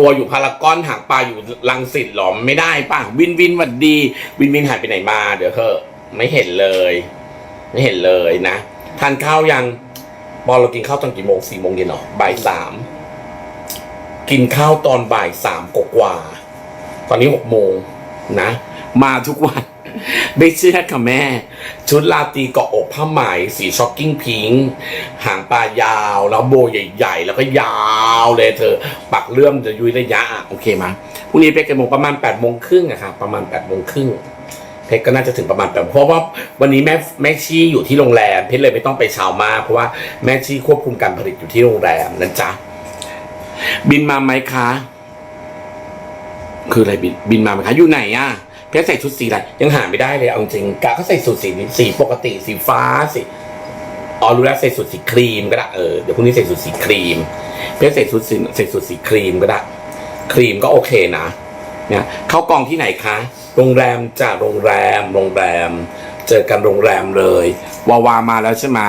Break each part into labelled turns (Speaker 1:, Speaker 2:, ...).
Speaker 1: ตัวอยู่พารากอนหางปลาอยู่ลังสิตหรอไม่ได้ป่ะวินวินหวัดดี วินวินหายไปไหนมา เดี๋ยวเถอะไม่เห็นเลย ไม่เห็นเลยนะทานข้าวยังบอลเรากินข้าวตอนกี่โมงสี่โมงเย็นหรอบ่ายสามกินข้าวตอนบ่ายสามกว่า ตอนนี้หกโมงนะ มาทุกวัน ไม่เชื่อค่ะแม่ ชุดลาตีเกาะอกผ้าไหมสีช็อกกิ้งพิงหางปลายาว แล้วโบใหญ่ๆ แล้วก็ยาวเลยเธอ ปักเลื่อมจะยุยระยะอะโอเคไหมยพรุ่งนี้เพชรกี่โมงประมาณ8ปดโมงครึ่งอะค่ะประมาณ8ปดโมงครึ่งเพชรก็น่าจะถึงประมาณแปดเพราะว่าวันนี้แม่แม่ชี่อยู่ที่โรงแรมเพชรเลยไม่ต้องไปเช้ามากเพราะว่าแม่ชี่ควบคุมการผลิตอยู่ที่โรงแรมนะจ๊ะบินมาไหมคะ คืออะไรบินบินมาไหมคะอยู่ไหนอะเพชรใส่ชุดสีอะไรยังหาไม่ได้เลยเอาจริงกะก็ใส่สูทสีนี้สีปกติสีฟ้าสีอ๋อรู้แล้วใส่สูทสีครีมก็ได้เออเดี๋ยวพรุ่งนี้ใส่สูทสีครีม เพชรใส่สูทสีใส่สูทสีครีมก็ได้ครีมก็โอเคนะเนี่ยเข้ากองที่ไหนคะ โรงแรมจากโรงแรม โรงแรม เจอกันโรงแรมเลยวาวามาแล้วใช่ไหม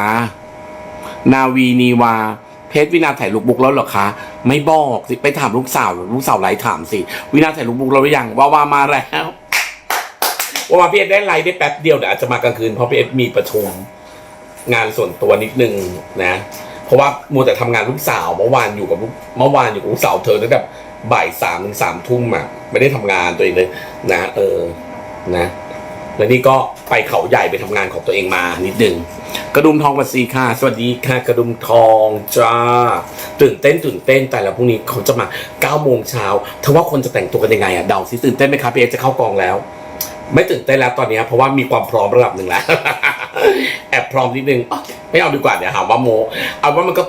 Speaker 1: นาวีนีวา เพชรวินาถ่ายลูกบุกแล้วเหรอคะ ไม่บอกสิไปถามลูกสาวลูกสาวไลฟ์ถามสิวินาถ่ายลูกบุกแล้วหรือยังว่าวามาแล้วว่าวาพี่เอ็ดได้ไลฟ์ได้แป๊บเดียวเดี๋ยวอาจจะมากลางคืนเพราะพี่เอ็ดมีประชุมงานส่วนตัวนิดนึงนะ เพราะว่ามัวแต่ทำงานลูกสาวเมื่อวานอยู่กับลูกเมื่อวานอยู่กับลูกสาวเธอตั้งแต่บ่ายสามถึงสามทุ่มอะไม่ได้ทำงานตัวเองเลย นะ เออนะ แล้วนี่ก็ไปเขาใหญ่ไปทำงานของตัวเองมานิดนึงกระดุมทองวัสีค่ะ สวัสดีค่ะ กระดุมทองจ้า ตื่นเต้นตื่นเต้นแต่ละพรุ่งนี้เขาจะมา9ก้าโมงเช้าเธอว่าคนจะแต่งตัวกันยังไงอะเดาสิตื่นเต้นไหมครับพี่เอจะเข้ากองแล้ว ไม่ตื่นเต้นแล้วตอนนี้เพราะว่ามีความพร้อมระดับหนึ่งแล้วแอบพร้อมนิดนึงไม่เอาดีกว่าเดี๋ยวหาว่าโมเอาว่ามันก็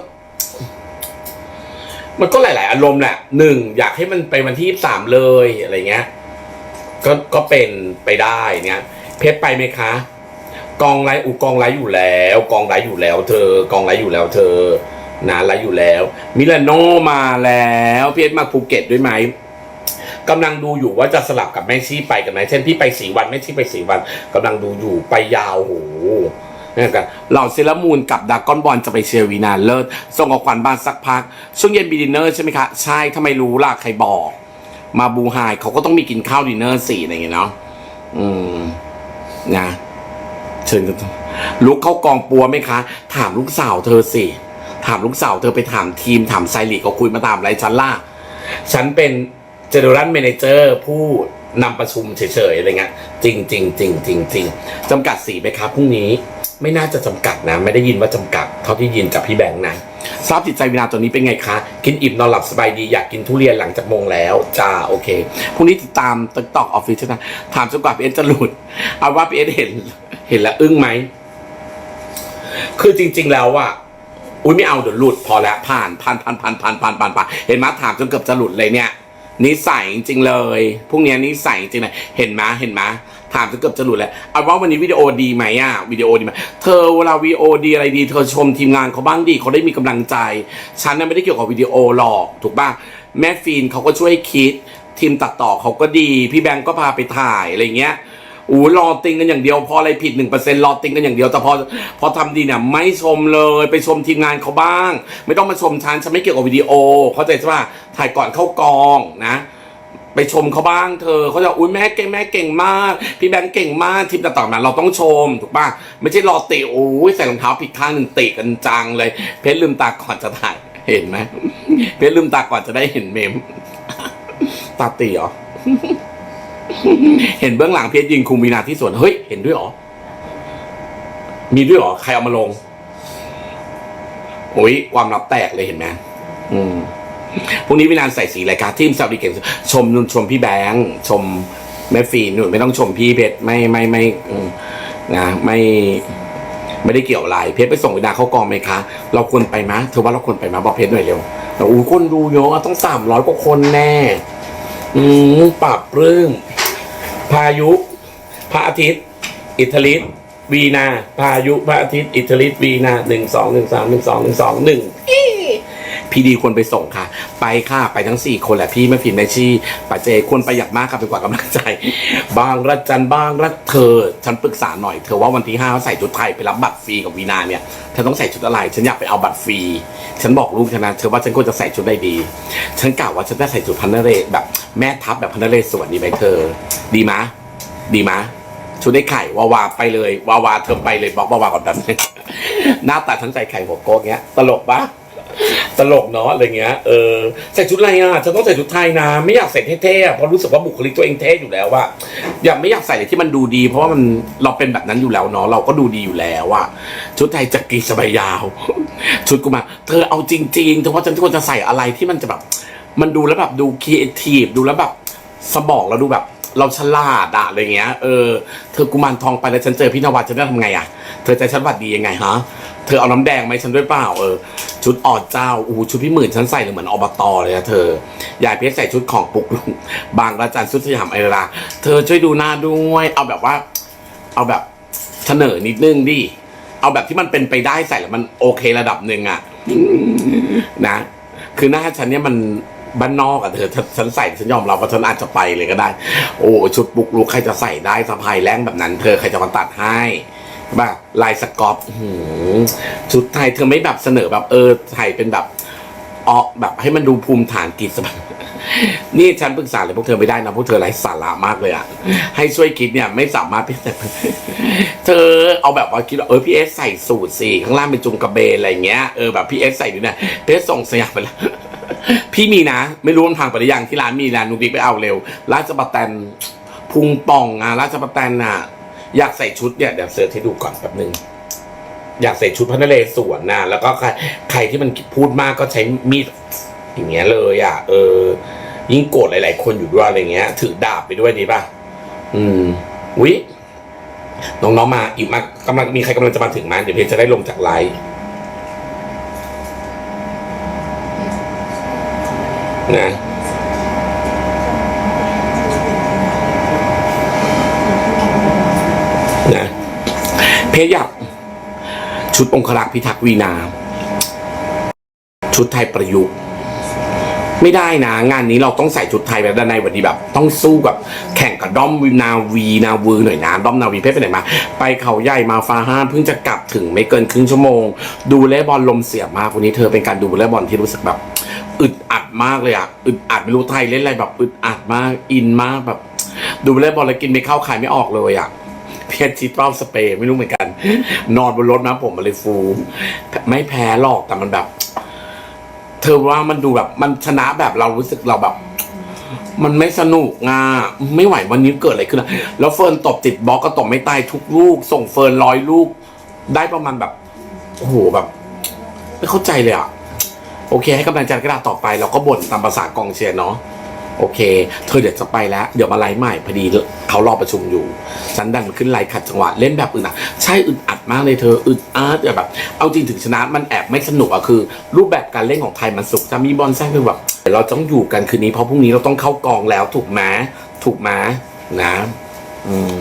Speaker 1: มันก็หลาย ๆ อารมณ์แหละหนึ่งอยากให้มันไปวันที่สามเลยอะไรเงี้ย ก็ก็เป็นไปได้เนี่ย เพชรไปไหมคะ กองไลฟ์อูกองไลฟ์อยู่แล้ว กองไลฟ์อยู่แล้ว เธอกองไลฟ์อยู่แล้วเธอนะไลฟ์อยู่แล้ว มิลานโนมาแล้วเพชรมาภูเก็ตด้วยไหมกำลังดูอยู่ว่าจะสลับกับแม่ชี่ไปกันไหมเช่นพี่ไปสีวันแม่ชี่ไปสีวันกำลังดูอยู่ไปยาวโหนี่กันเหล่าเซรามูนกับดากอนบอลจะไปเชียร์วีนาเลิศส่งของขวัญบ้านสักพัก ช่วงเย็นบีดินเนอร์ใช่ไหมคะ ใช่ทำไมรู้ล่ะใครบอก มาบูไฮเขาก็ต้องมีกินข้าวดินเนอร์สี่อะไรอย่างเงี้ยเนาะอืม นะเชิญลุกเข้ากองปัวไหมคะ ถามลูกสาวเธอสิ ถามลูกสาวเธอไปถามทีม ถามไซริเขาคุยมาตามไรฉันล่ะ ฉันเป็นเจเนอเรล m ม n เจอร์ผู้นำประชุมเฉยๆอะไรเงี้ยจริงจริงจริงจริงจริงจำกัดสีไหมครับพรุ่งนี้ไม่น่าจะจำกัดนะ ไม่ได้ยินว่าจำกัด เท่าที่ยินจากพี่แบงค์นะ ทราบจิตใจวินาตัวนี้เป็นไงคะ กินอิ่มนอนหลับสบายดีอยากกินทุเรียนหลังจากมงแล้วจ้าโอเคพรุ่งนี้ติดตามติ๊กตอกออฟฟิศนะถามจนกว่าพี่เอสจะหลุดเอาว่าพี่เอสเห็นเห็นแล้วอึ้งไหมคือจริง ๆ แล้วอะอุ้ยไม่เอาเดี๋ยวหลุดพอแล้วผ่านผ่านผ่านผ่านผ่านผ่านผ่านผ่านเห็นไหมถามจนเกือบจะหลุดเลยเนี่ยนิสัยจริงเลยพวกเนี้นิสัยจริงเลยเห็นไหมเห็นไหม ถามจนเกือบจะหลุดแล้วเอาว่าวันนี้วิดีโอดีไหมอะวิดีโอดีไหมเธอเวลาวิดีโอดีอะไรดี เธอชมทีมงานเขาบ้างดีเขาได้มีกำลังใจ ฉันน่ะไม่ได้เกี่ยวกับวิดีโอหรอกถูกป่ะแม่ฟีนเขาก็ช่วยคิด ทีมตัดต่อเขาก็ดี พี่แบงก์ก็พาไปถ่ายอะไรเงี้ยอู้รอติงกันอย่างเดียวพออะไรผิดหนึ่งเปอร์เซ็นรอติงกันอย่างเดียวแต่พอพอทำดีเนี่ยไม่ชมเลยไปชมทีมงานเขาบ้าง ไม่ต้องมาชมฉันฉันไม่เกี่ยวกับวิดีโอ เข้าใจใช่ป่ะถ่ายก่อนเข้ากองนะ ไปชมเขาบ้างเธอเขาจะอุ้ยแม่เก่งแม่เก่งมาก พี่แบงค์เก่งมากทีมตัดต่อมาเราต้องชมถูกป่ะไม่ใช่รอติโอ้ยใส่รองเท้าผิดข้างหนึ่งติกันจังเลย เพชรลืมตาก่อนจะถ่ายเห็นไหมเพชรลืมตาก่อนจะได้เห็นเมมตาตีเหรอเห็นเบื้องหลังเพชรยิงคุมวีนาที่สวนเฮ้ยเห็นด้วยหรอมีด้วยหรอใครเอามาลงโอ้ยความลับแตกเลยเห็นไหมอืม พรุ่งนี้วินานใส่สีรายการทีมซาอุดีเก่งชมนุ่นชมพี่แบงค์ชมแม่ฟีนนุ่นไม่ต้องชมพี่เพชรไม่ไม่ไม่นะไม่ไม่ได้เกี่ยวอะไรเพชรไปส่งวินาเข้ากองไหมคะ เราควรไปมะเธอว่าเราควรไปมะบอกเพชรหน่อยเร็วแต่อู้คนดูเยอะต้องสามร้อยกว่าคนแน่ อืมปรับปรื้มพายุ พระอาทิตย์ อิทธิฤทธิ์วีนา พายุพระอาทิตย์ อิทธิฤทธิ์วีนาหนึ่งสองหนึ่งสามหนึ่งสองหนึ่งสองหนึ่ง พี่ดีควรไปส่งค่ะ ไปค่ะ ไปทั้งสี่คนแหละพี่แม่ฟิล์แม่ชีป้าเจควรไปอย่างมากค่ะเป็นกว่ากำลังใจ บางระจันบ้างระเธอ ฉันปรึกษาหน่อยเธอว่าวันที่ห้าใส่ชุดไทยไปรับบัตรฟรีกับวีนาเนี่ยเธอต้องใส่ชุดอะไร ฉันอยากไปเอาบัตรฟรี ฉันบอกลูกฉันนะเธอว่าฉันควรจะใส่ชุดใดดี ฉันกล่าวว่าฉันจะใส่ชุดพันนเรศแบบแม่ทัพแบบพันนเรศสวนดีไหมเธอ ดีมะ ดีมะชุดได้ไข่วาวาไปเลยวาวาเธอไปเลยบอกวาวาก่อนแป๊บนึงหน้าตาทั้งใจไข่หัวโก๊กเงี้ย ตลกปะ ตลกเนาะอะไรเงี้ยเออใส่ชุดอะไรอะฉันต้องใส่ชุดไทยนะไม่อยากใส่เท่ๆอะเพราะรู้สึกว่าบุคลิกตัวเองเท่อยู่แล้วว่าอยากไม่อยากใส่อะไรที่มันดูดี เพราะว่ามันเราเป็นแบบนั้นอยู่แล้วเนาะเราก็ดูดีอยู่แล้วว่าชุดไทยจักรีสบายยาว ชุดกูมาเธอเอาจริงๆเธอว่าฉันควรจะใส่อะไรที่มันจะแบบ มันดูแล้วแบบดูครีเอทีฟดูแล้วแบบสมองเราดูแบบ เราฉลาดอะอะไรเงี้ย เออ เธอกุมารทองไปแล้วฉันเจอพี่นวัดฉันจะทำไงอะเธอใจะฉันหวัดดียังไงฮะ เธอเอาน้ำแดงไหมฉันด้วยเปล่า เออ ชุดออดเจ้า อู้ชุดพี่หมื่นฉันใส่เหมือนอบตเลยนะเธอ ยายเพชรใส่ชุดของปุกลุงบางระจันชุดสยามไอราเธอช่วยดูหน้าด้วย เอาแบบว่า เอาแบบเสนอนิดนึงดิ เอาแบบที่มันเป็นไปได้ใส่แล้วมันโอเคระดับหนึ่งอะนะ คือหน้าฉันเนี่ยมัน บ้านนอกอะเธอฉันใส่ฉันยอมรับว่าฉันอาจจะไปเลยก็ได้ โอ้ชุดบุกลุกใครจะใส่ได้สะพายแรงแบบนั้น เธอใครจะมาตัดให้แบบลายสกอปชุดไทยเธอไม่แบบเสนอแบบเออไทยเป็นแบบออกแบบให้มันดูภูมิฐานกิจสบายนี่ฉันปรึกษาเลยพวกเธอไม่ได้นะพวกเธอไร้สาระมากเลยอะให้ช่วยคิดเนี่ยไม่สามารถที่จะเธอเอาแบบว่าคิดว่าเออพี่เอสใส่สูทสิข้างล่างเป็นจุงกระเบนอะไรเงี้ยเออแบบพี่เอสใส่ดูเนี่ยพี่เอสส่งสยามไปแล้ว พี่มีนะ ไม่รู้มันพังไปหรือยังที่ร้านมีนะนุกดิกไปเอาเร็วร้านชบัตแตนพุงป่องอะร้านชบัตแตนอะ อยากใส่ชุดเนี่ยเดี๋ยวเสิร์ชให้ดูก่อนแป๊บนึงอยากใส่ชุดพระนเรศวรนะแล้วก็ใครใครที่มันพูดมากก็ใช้มีดอย่างเงี้ยเลยอะเออ ยิ่งโกรธหลาย ๆ คนอยู่ด้วยอะไรเงี้ย ถือดาบไปด้วยดีป่ะอืมวิน้องๆมาอีกมากกำลังมีใครกำลังจะมาถึงไหมเดี๋ยวเพจจะได้ลงจากไลฟ์ นะนะเพจอยากชุดองครักษ์พิทักษ์วีนา ชุดไทยประยุกต์ไม่ได้นะ งานนี้เราต้องใส่ชุดไทยแบบด้านในวันนี้แบบ ต้องสู้กับแข่งกับด้อมวีนาวีนาวือหน่อยนะด้อมนาวีเพชรไปไหนมา ไปเขาใหญ่มาฟาห้านเพิ่งจะกลับถึงไม่เกินครึ่งชั่วโมง ดูเล่บอลลมเสียมากวันนี้เธอเป็นการดูเล่บอลที่รู้สึกแบบ อึดอัดมากเลยอะอึดอัดไม่รู้ไทยเล่นอะไรแบบอึดอัดมากอินมากแบบ ดูเล่บอลแล้วกินไม่เข้าขายไม่ออกเลยอะเพียนชีตรอบสเปรย์ไม่รู้เหมือนกัน นอนบนรถนะผมมันเลยฟู ไม่แพ้หรอกแต่มันแบบ เธอว่ามันดูแบบ มันชนะแบบเรารู้สึกเราแบบ มันไม่สนุกงาไม่ไหววันนี้เกิดอะไรขึ้นแล้วเฟิร์นตบติดบล็อกก็ตบไม่ตายทุกลูก ส่งเฟิร์นร้อยลูก ได้ประมาณแบบโอ้โหแบบ ไม่เข้าใจเลยอะ โอเค ให้กำลังใจกระดาษต่อไป เราก็บ่นตามภาษากองเชียร์เนาะโอเค เธอเดี๋ยวจะไปแล้ว เดี๋ยวมาไลฟ์ใหม่พอดีเขารอประชุมอยู่ฉันดันขึ้นไลฟ์ขัดจังหวะเล่นแบบอึดอัดใช่อึดอัดมากเลยเธออึดอัดแบบ เอาจริงถึงชนะมันแอบไม่สนุกอะคือ รูปแบบการเล่นของไทยมันสุกจะมีบอลแทรกคือแบบเราต้องอยู่กันคืนนี้เพราะพรุ่งนี้เราต้องเข้ากองแล้วถูกไหมถูกไหมนะ อืม